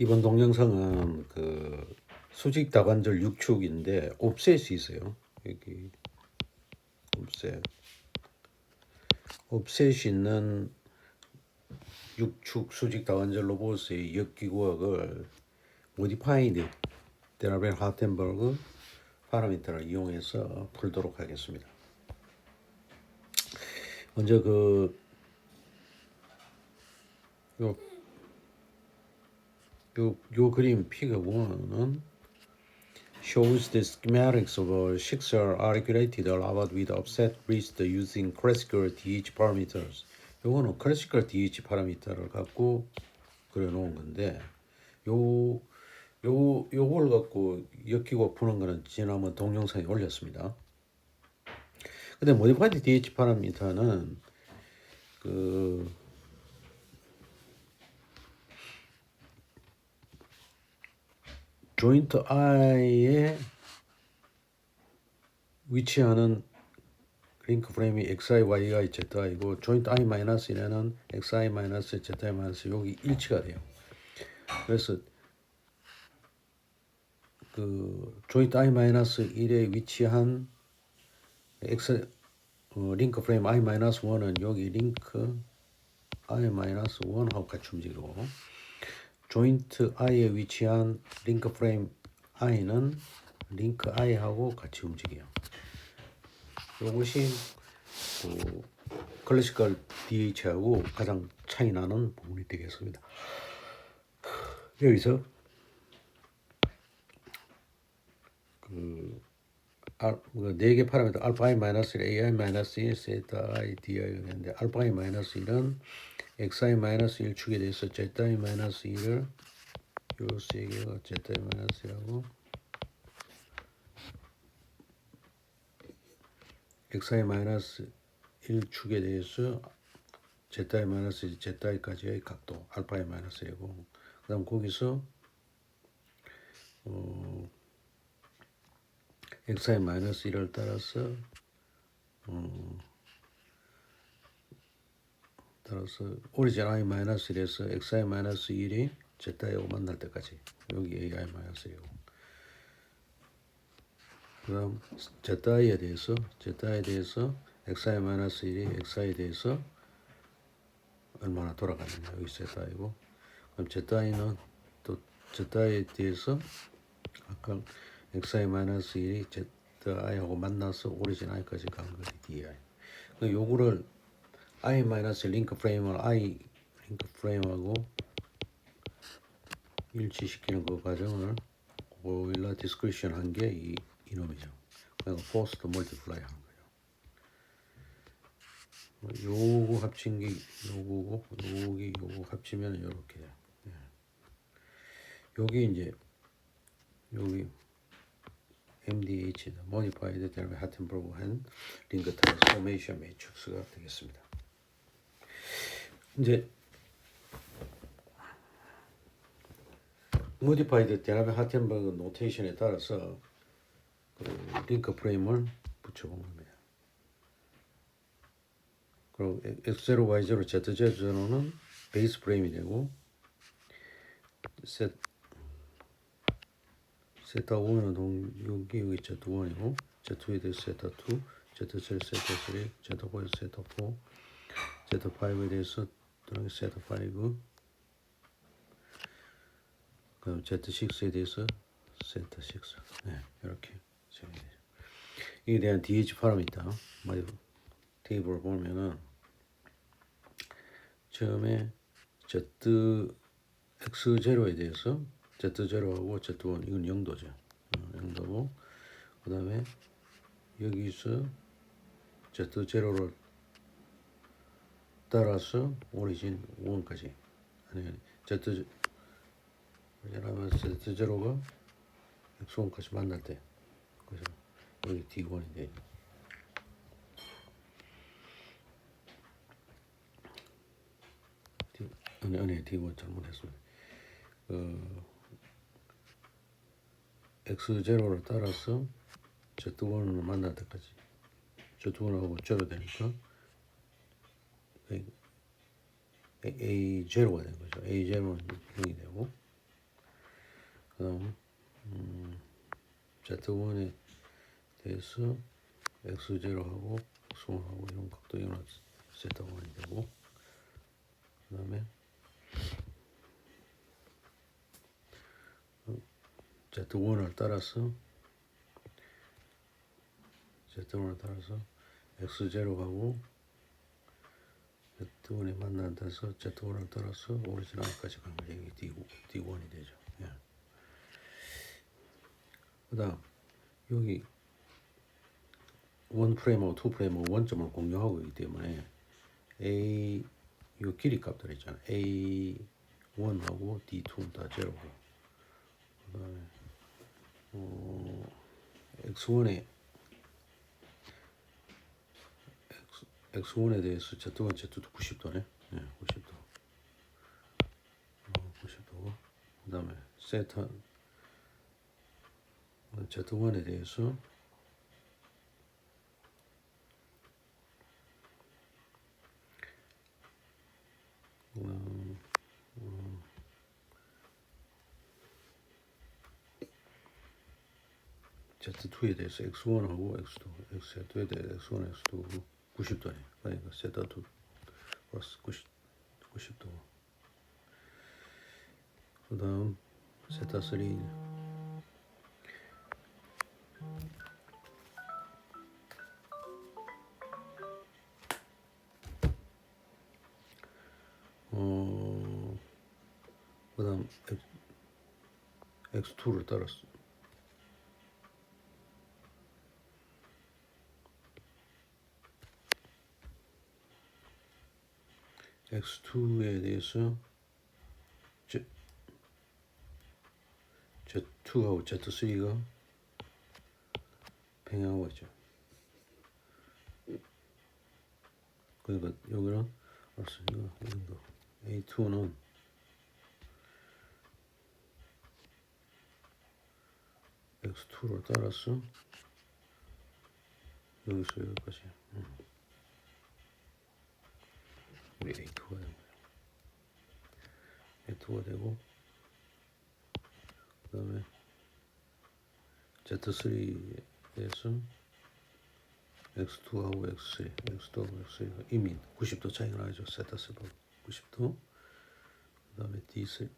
이번 동영상은 그 수직 다관절 6축인데 옵셋이 있어요. 여기 옵셋. 옵셋이 있는 6축 수직 다관절 로봇의 역기구역을 모디파이드 데라벨 하텐버그 파라미터를 이용해서 풀도록 하겠습니다. 먼저 그 요, 요, 요 그림 피그 1은 shows the schematics of a sixer articulated allowed with offset wrist using classical DH parameters. 요거는 classical DH 파라미터를 갖고 그려놓은 건데 요, 요, 요걸 갖고 엮이고 푸는 거는 지난번 동영상에 올렸습니다. 근데 modified DH 파라미터는 그 조인트 I에 위치하는 링크 프레임이 XI, YI, ZI고 조인트 I 마이너스 1에는 XI 마이너스 ZI 마이너스 여기 일치가 돼요. 그래서 그 조인트 I 마이너스 1에 위치한 X 어, 링크 프레임 I 마이너스 1은 여기 링크 I 마이너스 1하고 같이 움직이고 조인트 I에 위치한 링크 프레임 I는 링크 I하고 같이 움직여요. 이것이 그 클래시컬 DH하고 가장 차이 나는 부분이 되겠습니다. 여기서 그 네개 파라미터 알파 i 마이너스 1, ai 마이너스 1, 세타 i, di가 있는데 알파 i 마이너스 1은 xi 마이너스 1 축에 대해서 zeta i 마이너스 1을 요 세 개가 zeta i 마이너스 1하고 xi 마이너스 1 축에 대해서 zeta i 마이너스 zeta i까지의 각도 알파 i 마이너스 1이고. 그 다음 거기서 어 xi 마이너스 1을 따라서 어, 따라서 오리진 i 마이너스 1에서 xi 마이너스 1이 z하고 만날 때까지. 여기 ai 마이너스 1이고 그다음 z에 대해서 z에 대해서 xi 마이너스 1이 xi에 대해서 얼마나 돌아가느냐. 여기 z이고. 그럼 z는 또 z에 대해서 아까 xi 마이너스 1이 zi하고 만나서 오리진 i까지 간 거지 di. 그 요거를 i 마이너스 링크 프레임을 i 링크 프레임하고 일치시키는 그 과정을 오일라 디스크리션 한 게 이 이놈이죠. 그러니까 포스트 멀티플라이 하는 거예요. 요거 합친 게 요거고 요기 요거 합치면 이렇게 돼요. 예. 여기 이제 여기 MDH다. Modified Delve Hattenberg 한 링크 트랜스포메이션 매트릭스가 되겠습니다. 이제 Modified Delve Hattenberg 노테이션에 따라서 그 링크 프레임을 붙여본 겁니다. 그리고 X0, Y0, ZZ0는 베이스 프레임이 되고 셋 세타 5는 동 여기 여기 Z 1이고 Z2에 대해서 세타 2, Z7 세타 3, Z4에서 세타 4, Z5에 대해서 또는 세타 5, 그다음 Z6에 대해서 세타 6. 네, 이렇게 정리되죠. 이에 대한 DH 파라미터 테이블을 보면은 처음에 Z X0에 대해서 Z0하고 Z1 이건 0도죠. 0도고. 그 다음에 여기서 Z0를 따라서 오리진 1까지. 아니 Z 왜냐하면 Z0가 X1까지 만날 때. 그래서 여기 D1이 돼 아니 아니 D1 잘못했습니 다. 그 x0를 따라서 z1을 만날 때까지 z1하고 제로 되니까 a0가 된 거죠. a0는 0이 되고 그다음 음, Z1에 대해서 X0하고 X1하고 이런 각도 이런 세타원이 되고 그다음에 Z1을 따라서 Z1을 따라서 X0하고 Z1이 만나서 Z1을 따라서 오리지널까지 가면 이게 D, D1이 되죠. 예. 그다음 여기 원 프레임하고 투 프레임하고 원점을 공유하고 있기 때문에 A 요 길이 값들 있잖아. A1하고 D2는 다 제로고 그다음에 어, X1에 X, X1에 대해서 Z1, Z2 90도네. 예, 90도. 어, 90도고 그 다음에 세타 어, Z1에 대해서 음, 음, Z2에 대해서 X1하고 X2, Z2에 대해서 X1, X2 90도네. 그러니까 세타2 플러스 90, 90도. 그 다음 세타3 어, 그 다음 X2를 따랐어. X2에 대해서 Z, Z2하고 Z3가 평행하고 있죠. 그러니까 여기는 알았어 이거 이 정도 A2는 X2를 따라서 여기서 여기까지 음. 우리 A2가 되는 거예요. A2가 되고 그 다음에 Z3에서 X2하고 X3, X2하고 X3가 이미 90도 차이가 나죠. 세타스가 90도. 그 다음에 D3.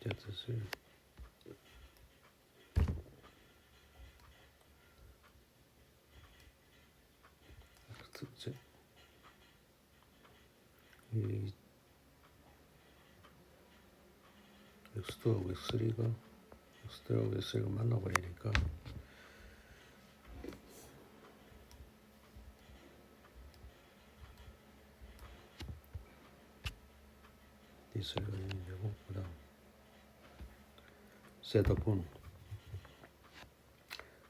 Z3. Z 이 X2하고 X3가 X2하고 X3가 만나버리니까 D3가 되고 그 다음 셋업은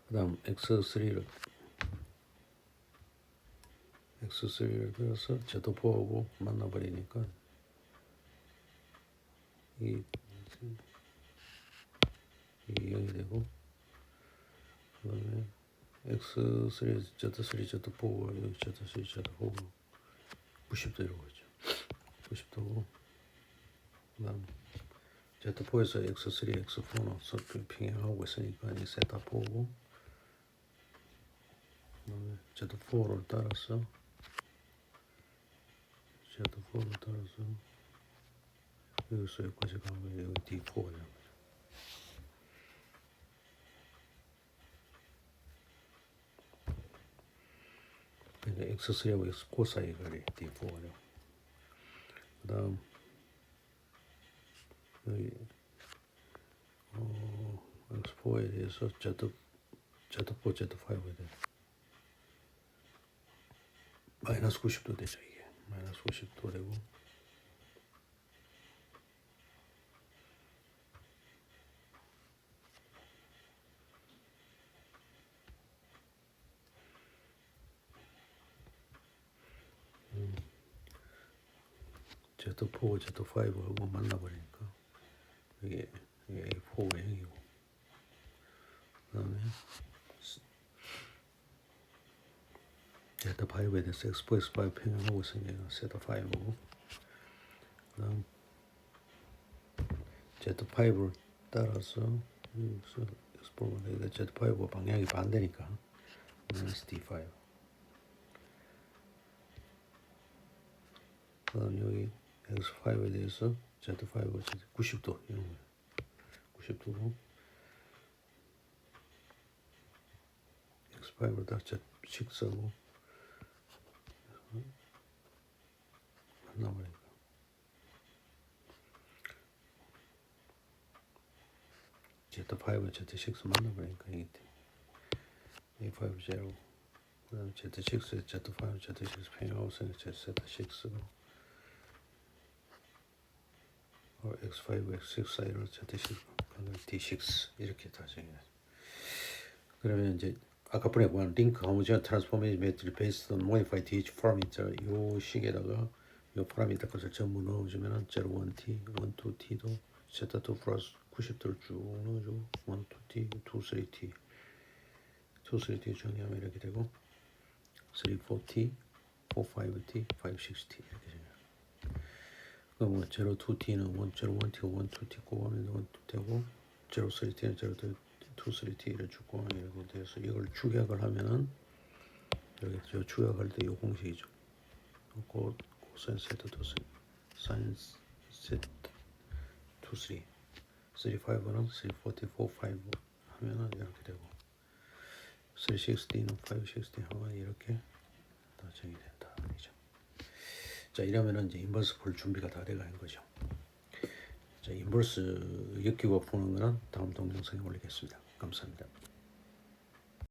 그 다음 X3를. X3를 들어서 Z4하고 만나버리니까 이, 이 0이 되고 그 다음에 X3, Z3, Z4가 여기 Z3, Z4가 90도 이러고 있죠. 90도고 그 다음 Z4에서 X3, X4는 서클 평행하고 있으니까 이 세타4고 그 다음에 Z4를 따라서 Z4를 따라서 여기서 여기까지 가면 여기 D4가 되는 거죠. 그러니까 X3하고 X4 사이가 D4가 되고 그 다음 여기 어, X4에 대해서 Z, Z4, Z5에 대해 마이너스 90도 되죠 이게 마이너스 이게, 이게 A4가 0이고. 그 다음에 Z5에 대해서 엑스포 X5 평형하고 있으니까 Z5 그다음 Z5를 따라서 여기서 엑스포가 여기가 Z5 방향이 반대니까 마이너스 D5 그 다음 여기 X5에 대해서 Z5 90도 이런 거 90도로 X5를 다 Z6하고 만나버리니까 Z5, Z6 만나버리니까 이게 A5 제로 그다음 Z6, Z5, Z6 평행하고서 Z6로 어, X5, X6 사이로 Z6 그다음 D6 이렇게 다 정해요. 그러면 이제 아까 보내 본 링크 homogeneous transformation method based on modified DH parameter 요 식에다가 요 파라미터 것을 전부 넣어주면은 0, 1t, 1, 2t도 z2 플러스 90도를 쭉 넣어주고 1, 2t, 2, 3t 2, 3t 정리하면 이렇게 되고 3, 4t, 4, 5t, 5, 6t 이렇게 정리해요 그럼 뭐 0, 2t는 1, 0, 1t가 1, 2t 곱하면 1, 2 되고 0, 3t는 0, 2, 2, 3t를 주고 이렇게 돼서 이걸 축약을 하면은 여기 저 축약할 때요 공식이죠. 고 코사인 세트 두 쓰리 사인 세트 투 쓰리 쓰리 파이브는 쓰리 포티 포 파이브 하면은 이렇게 되고 쓰리 식스티는 파이브 식스티 하면 이렇게 다 정의된다 아니죠. 자 이러면은 이제 인버스 볼 준비가 다 돼가는 거죠. 자 인버스 역기법 푸는 거는 다음 동영상에 올리겠습니다. 감사합니다.